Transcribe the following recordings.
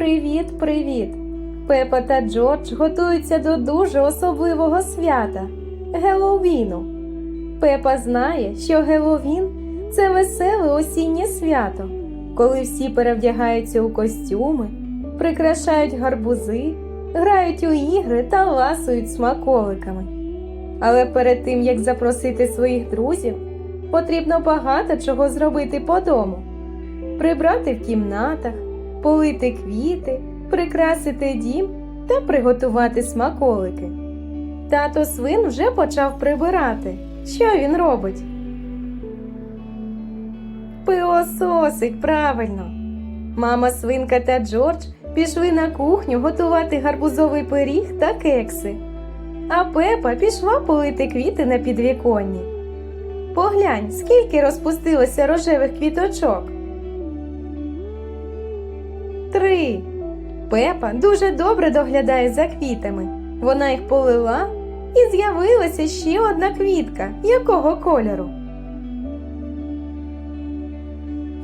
Привіт, привіт! Пепа та Джордж готуються до дуже особливого свята Геловіну. Пепа знає, що Геловін це веселе осіннє свято, коли всі перевдягаються у костюми, прикрашають гарбузи, грають у ігри та ласують смаколиками. Але перед тим як запросити своїх друзів, потрібно багато чого зробити по дому: прибрати в кімнатах, полити квіти, прикрасити дім та приготувати смаколики. Тато свин вже почав прибирати. Що він робить? Пилососить, правильно. Мама свинка та Джордж пішли на кухню готувати гарбузовий пиріг та кекси. А Пепа пішла полити квіти на підвіконні. Поглянь, скільки розпустилося рожевих квіточок. Три. Пепа дуже добре доглядає за квітами. Вона їх полила і з'явилася ще одна квітка. Якого кольору?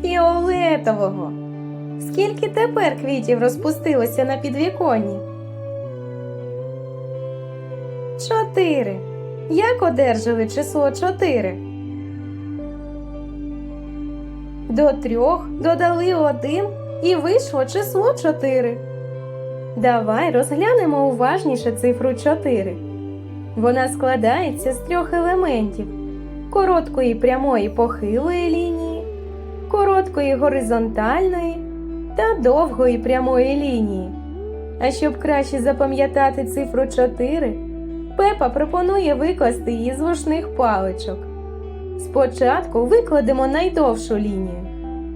Фіолетового. Скільки тепер квітів розпустилося на підвіконні? Чотири. Як одержали число чотири? До трьох додали один і вийшло число 4. Давай розглянемо уважніше цифру 4. Вона складається з трьох елементів: короткої прямої похилої лінії, короткої горизонтальної та довгої прямої лінії. А щоб краще запам'ятати цифру 4, Пепа пропонує викласти її з вушних паличок. Спочатку викладемо найдовшу лінію.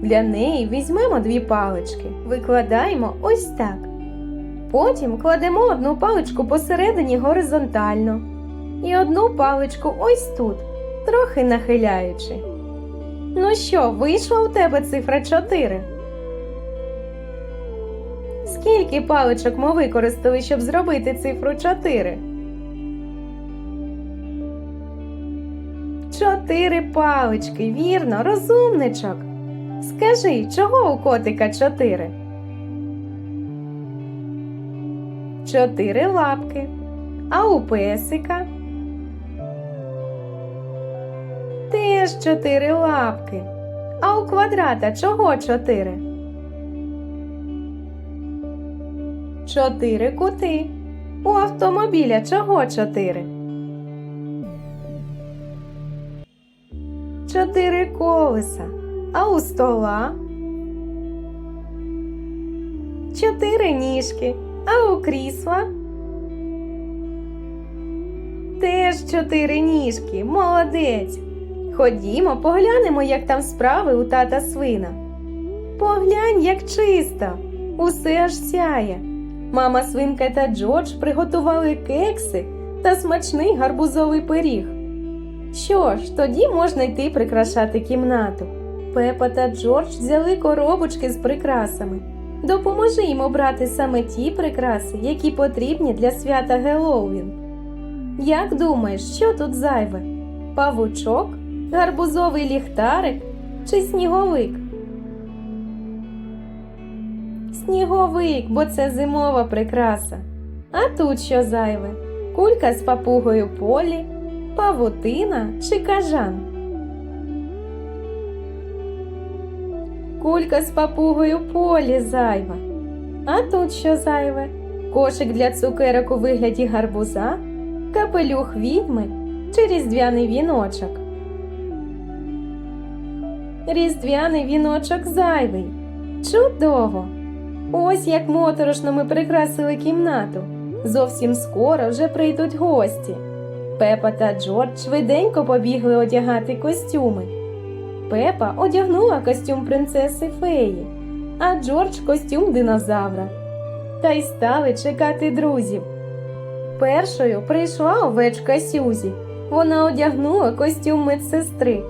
Для неї візьмемо дві палички, викладаємо ось так. Потім кладемо одну паличку посередині горизонтально і одну паличку ось тут, трохи нахиляючи. Ну що, вийшла у тебе цифра 4? Скільки паличок ми використали, щоб зробити цифру 4? Чотири палички, вірно, розумничок. Скажи, чого у котика чотири? Чотири лапки. А у песика? Теж чотири лапки. А у квадрата чого чотири? Чотири кути. У автомобіля чого чотири? Чотири колеса. А у стола чотири ніжки, а у крісла теж чотири ніжки. Молодець. Ходімо, поглянемо, як там справи у тата свина. Поглянь, як чисто, усе аж сяє. Мама свинка та Джордж приготували кекси та смачний гарбузовий пиріг. Що ж, тоді можна йти прикрашати кімнату. Пепа та Джордж взяли коробочки з прикрасами. Допоможи їм обрати саме ті прикраси, які потрібні для свята Геловін. Як думаєш, що тут зайве? Павучок, гарбузовий ліхтарик чи сніговик? Сніговик, бо це зимова прикраса. А тут що зайве? Кулька з папугою полі, павутина чи кажан? Кулька з папугою полі зайва. А тут що зайве? Кошик для цукерок у вигляді гарбуза, капелюх відьми чи різдвяний віночок. Різдвяний віночок зайвий. Чудово! Ось як моторошно ми прикрасили кімнату. Зовсім скоро вже прийдуть гості. Пепа та Джордж швиденько побігли одягати костюми. Пепа одягнула костюм принцеси феї, а Джордж костюм динозавра. Та й стали чекати друзів. Першою прийшла овечка Сюзі. Вона одягнула костюм медсестри.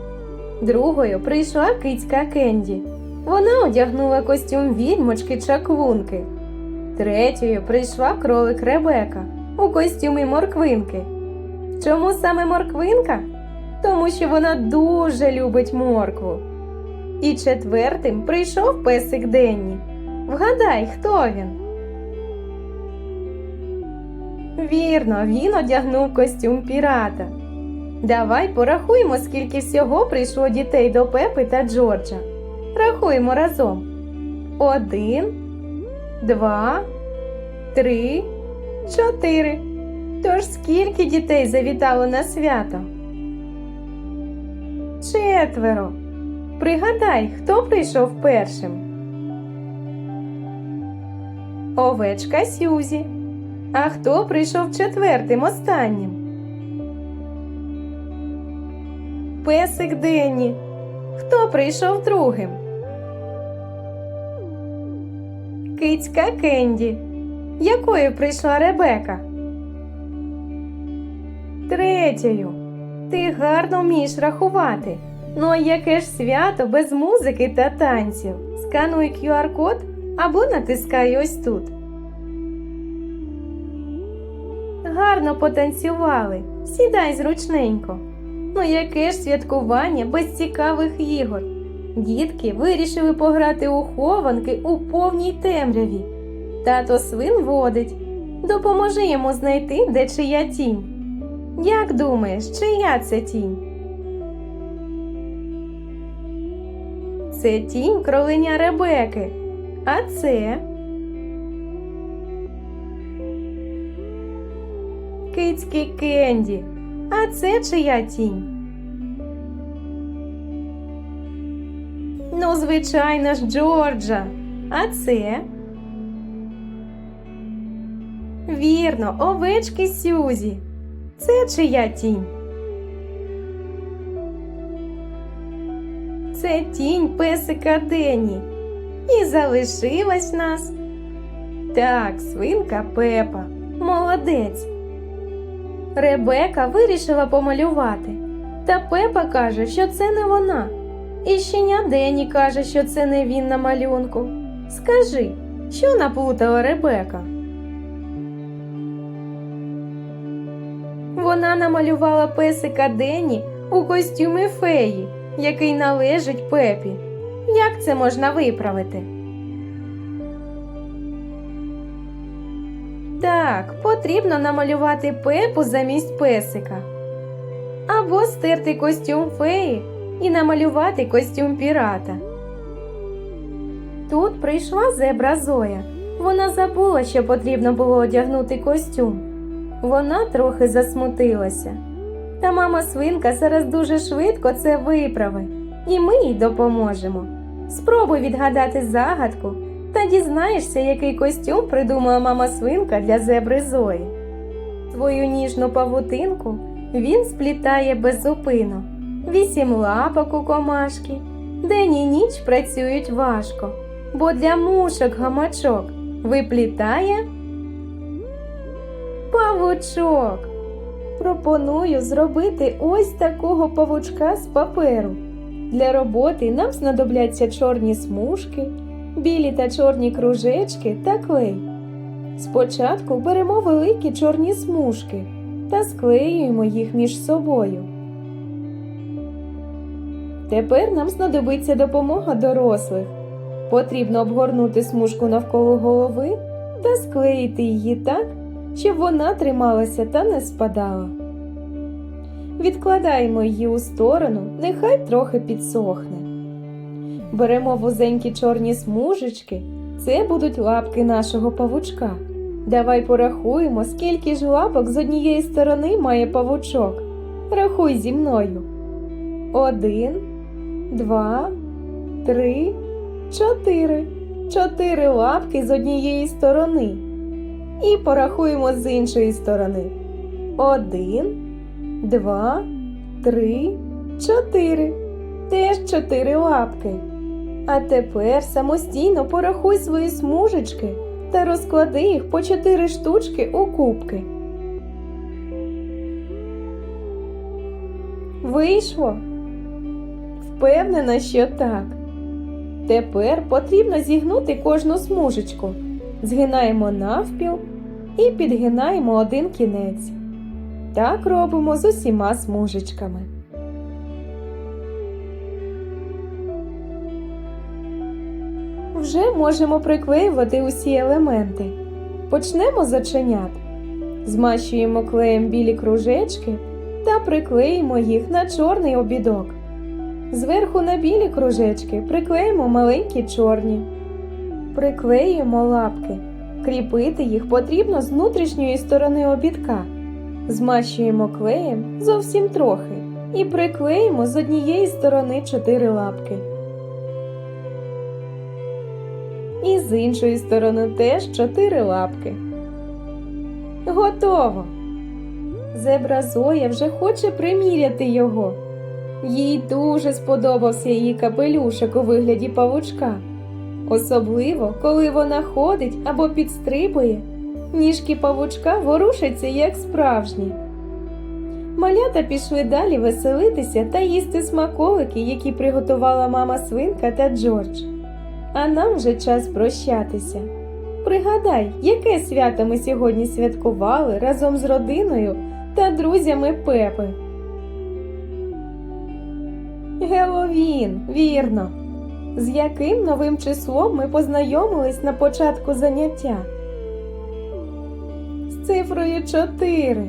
Другою прийшла кицька Кенді. Вона одягнула костюм відьмочки чаклунки. Третьою прийшла кролик Ребека у костюмі морквинки. Чому саме морквинка? Тому що вона дуже любить моркву. І четвертим прийшов песик Денні. Вгадай, хто він? Вірно, він одягнув костюм пірата. Давай порахуємо, скільки всього прийшло дітей до Пепи та Джорджа. Рахуємо разом. Один, два, три, чотири. Тож скільки дітей завітало на свято? Четверо. Пригадай, хто прийшов першим? Овечка Сюзі. А хто прийшов четвертим останнім? Песик Денні. Хто прийшов другим? Кицька Кенді. Якою прийшла Ребека? Третьою. Ти гарно вмієш рахувати. Ну а яке ж свято без музики та танців? Скануй QR-код або натискай ось тут. Гарно потанцювали. Сідай зручненько. Ну яке ж святкування без цікавих ігор? Дітки вирішили пограти у хованки у повній темряві. Тато свин водить. Допоможи йому знайти, де чия тінь. Як думаєш, чия це тінь? Це тінь кроленя Ребеки. А це кицьки Кенді. А це чия тінь? Ну, звичайно ж, Джорджа. А це? Вірно, овечки Сюзі. Це чия тінь? Це тінь песика Дені. І залишилась нас. Так, свинка Пепа. Молодець. Ребека вирішила помалювати. Та Пепа каже, що це не вона. І щеня Дені каже, що це не він на малюнку. Скажи, що наплутала Ребека? Вона намалювала песика Дені у костюмі феї, який належить Пепі. Як це можна виправити? Так, потрібно намалювати Пепу замість песика. Або стерти костюм феї і намалювати костюм пірата. Тут прийшла зебра Зоя. Вона забула, що потрібно було одягнути костюм. Вона трохи засмутилася. Та мама свинка зараз дуже швидко це виправить, і ми їй допоможемо. Спробуй відгадати загадку та дізнаєшся, який костюм придумала мама свинка для зебри Зої. Свою ніжну павутинку він сплітає беззупинно. Вісім лапок у комашки. День і ніч працюють важко, бо для мушок гамачок виплітає павучок. Пропоную зробити ось такого павучка з паперу. Для роботи нам знадобляться чорні смужки, білі та чорні кружечки та клей. Спочатку беремо великі чорні смужки та склеюємо їх між собою. Тепер нам знадобиться допомога дорослих. Потрібно обгорнути смужку навколо голови та склеїти її так, щоб вона трималася та не спадала. Відкладаємо її у сторону, нехай трохи підсохне. Беремо вузенькі чорні смужечки, це будуть лапки нашого павучка. Давай порахуємо, скільки ж лапок з однієї сторони має павучок. Рахуй зі мною. Один, два, три, чотири. Чотири лапки з однієї сторони. І порахуємо з іншої сторони. Один, два, три, чотири. Теж чотири лапки. А тепер самостійно порахуй свої смужечки та розклади їх по чотири штучки у кубки. Вийшло? Впевнена, що так. Тепер потрібно зігнути кожну смужечку. Згинаємо навпіл і підгинаємо один кінець. Так робимо з усіма смужечками. Вже можемо приклеювати усі елементи. Почнемо з оченят. Змащуємо клеєм білі кружечки та приклеїмо їх на чорний обідок. Зверху на білі кружечки приклеїмо маленькі чорні. Приклеюємо лапки. Кріпити їх потрібно з внутрішньої сторони обідка. Змащуємо клеєм зовсім трохи і приклеїмо з однієї сторони чотири лапки. І з іншої сторони теж чотири лапки. Готово! Зебра Зоя вже хоче приміряти його. Їй дуже сподобався її капелюшок у вигляді павучка. Особливо, коли вона ходить або підстрибує, ніжки павучка ворушаться як справжні. Малята пішли далі веселитися та їсти смаколики, які приготувала мама свинка та Джордж. А нам вже час прощатися. Пригадай, яке свято ми сьогодні святкували разом з родиною та друзями Пепи. Геловін, вірно. З яким новим числом ми познайомились на початку заняття? З цифрою 4.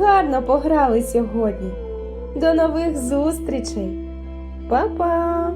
Гарно пограли сьогодні. До нових зустрічей. Па-па!